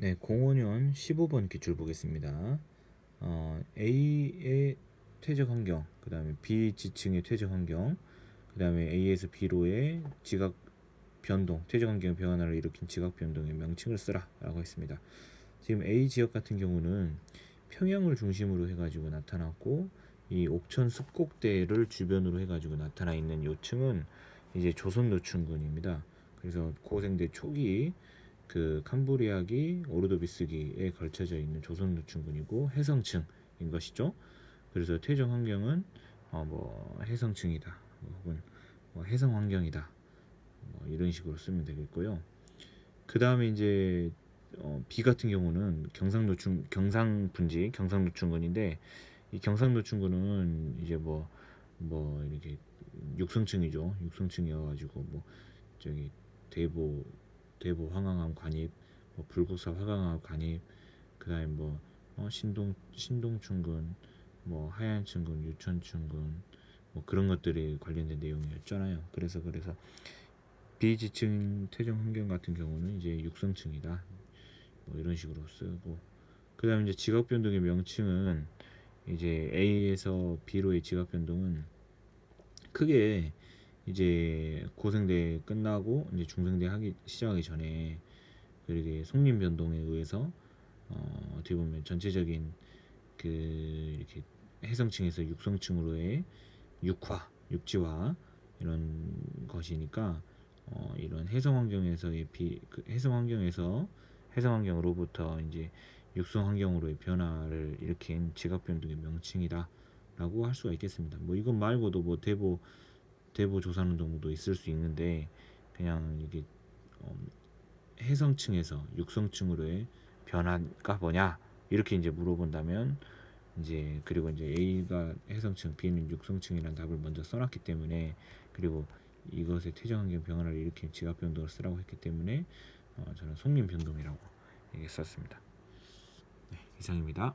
네, 05년 15번 기출 보겠습니다. 어, A의 퇴적 환경, 그 다음에 B 지층의 퇴적 환경, 그 다음에 A에서 B로의 지각 변동, 퇴적 환경 변화를 일으킨 지각 변동의 명칭을 쓰라라고 했습니다. 지금 A 지역 같은 경우는 평양을 중심으로 해가지고 나타났고 이 옥천 습곡대를 주변으로 해가지고 나타나 있는 요층은 이제 조선 노춘군입니다. 그래서 고생대 초기 그 캄브리아기 오르도비스기에 걸쳐져 있는 조선 노춘군이고 해성층인 것이죠. 그래서 퇴적 환경은 어 뭐 해성층이다 혹은 뭐 해성 환경이다 뭐 이런 식으로 쓰면 되겠고요. 그 다음에 이제 어, B 같은 경우는 경상노충 경상분지 경상노충군인데 이 경상노충군은 이제 뭐뭐 이렇게 육성층이죠 육성층이어가지고 뭐 저기 대보 대보 황항암 관입 뭐 불국사 화강암 관입 그다음에 뭐 어, 신동 신동충군 뭐 하얀층군 유천층군 뭐 그런 것들이 관련된 내용이었잖아요. 그래서 그래서 비지층 퇴정 환경 같은 경우는 이제 육성층이다. 뭐 이런 식으로 쓰고. 그다음에 이제 지각 변동의 명칭은 이제 A에서 B로의 지각 변동은 크게 이제 고생대 끝나고 이제 중생대 하기 시작하기 전에 그렇게 속림 변동에 의해서 어, 어떻게 보면 전체적인 그 이렇게 해성층에서 육성층으로의 육화, 육지화 이런 것이니까 어, 이런 해성 환경에서의 비, 그 해성 환경에서 해성 환경으로부터 이제 육성 환경으로의 변화를 일으킨 지각 변동의 명칭이다라고 할 수가 있겠습니다. 뭐 이것 말고도 뭐 대보 대보 조산운동도 있을 수 있는데 그냥 이게 어, 해성층에서 육성층으로의 변화가 뭐냐 이렇게 이제 물어본다면 이제 그리고 이제 A가 해성층, B는 육성층이라는 답을 먼저 써놨기 때문에 그리고 이것의 퇴적 환경 변화를 일으킨 지각 변동을 쓰라고 했기 때문에 어, 저는 속림 변동이라고 얘기 썼습니다. 네, 이상입니다.